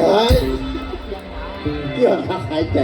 เฮ้ยเกี่ยบหายใจ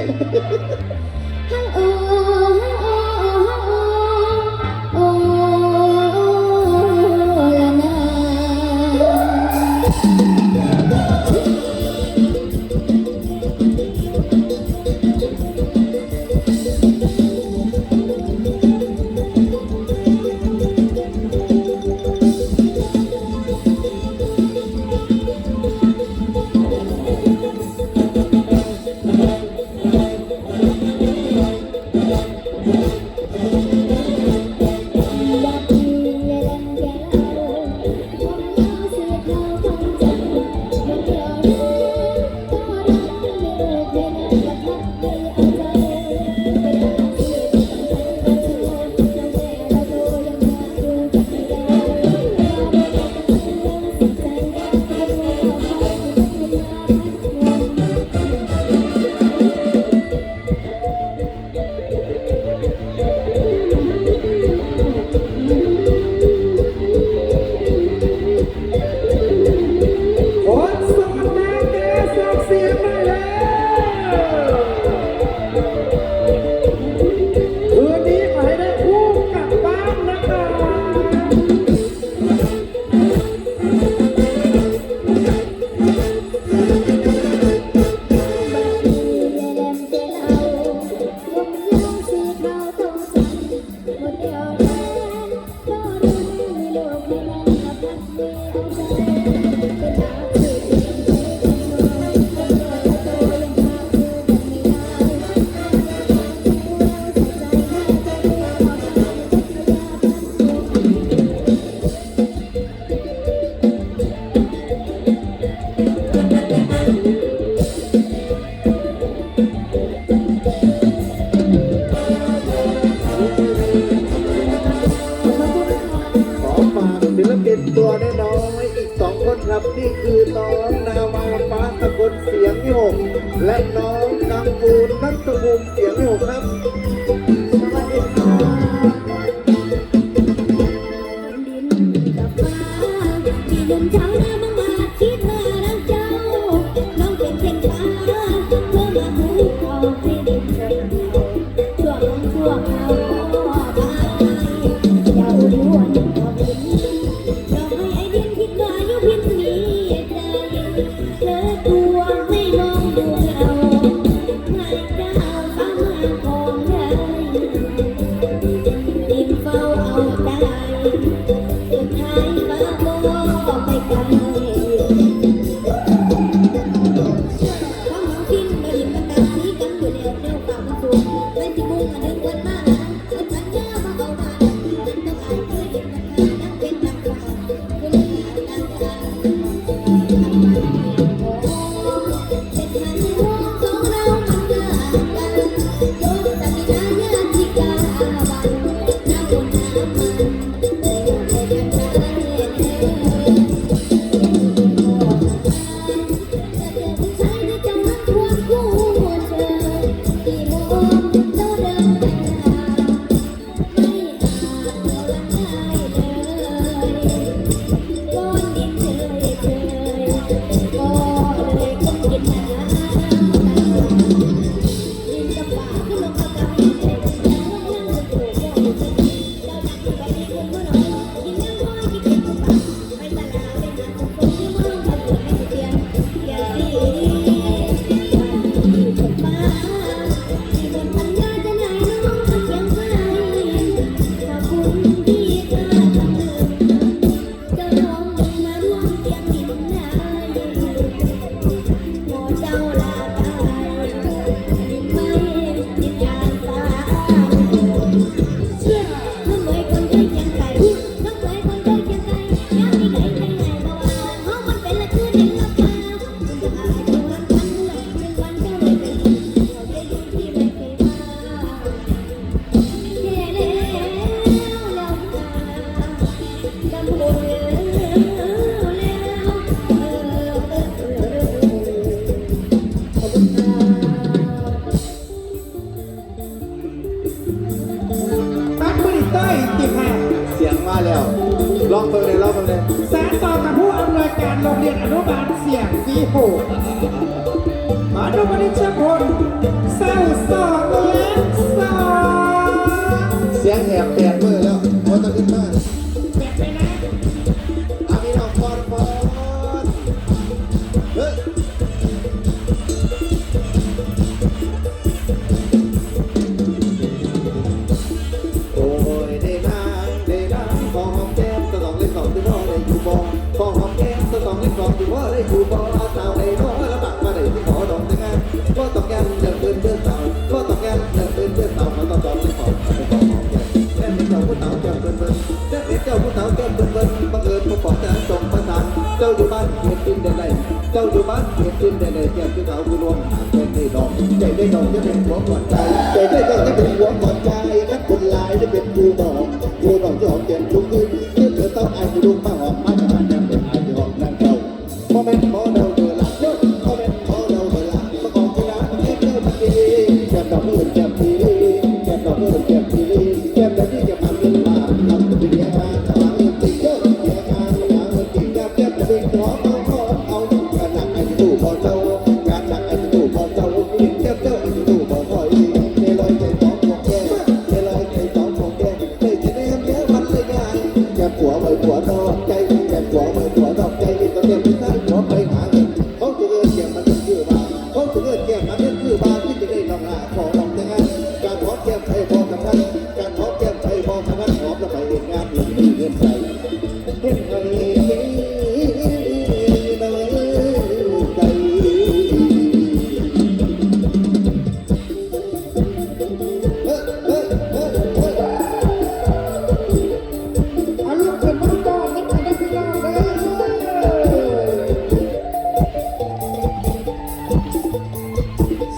ชพลเศร้าสองและสองเสียงแหบแปดมือแล้วพอต้องอินมาแปดไปนะเอาพี่น้องพอนพอนเฮ้ยโอ้ยได้นางได้นางกองหอมแก้มก็ต้องเล่นสองที่ว่ได้อยู่บ่กองหอมแก้มก็องเล่นสองที่ว่ได้อยู่บ่ อยู่บ้านเห็นตินแต่ในแก้วที่เขาผู้รวมหาใจได้ดอกใจได้ดอกจะเป็นหัวก่อนใจใจได้ดอกจะเป็นหัวก่อนใจนักคนลายจะเป็นผู้บอก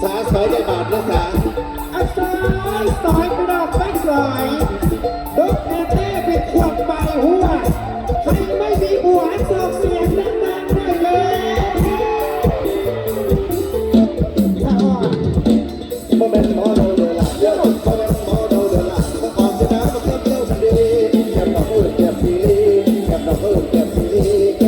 สาสอยใด้บาทนะสาอาสายสอยกระดอกไม่สอยดกเนเต้ไปขวดใบหัวใครไม่มีหัวส่งเสียงดังๆได้เลยถ้าอ่อนโมเมนต์โมโนเดล่าเยอะโมเมนต์โมโนเดล่าต้องความชนะต้องเพิ่มเร็วทันทีแก้มดอกเอื้อแก้มปีแก้มดอกเอื้อแก้มปี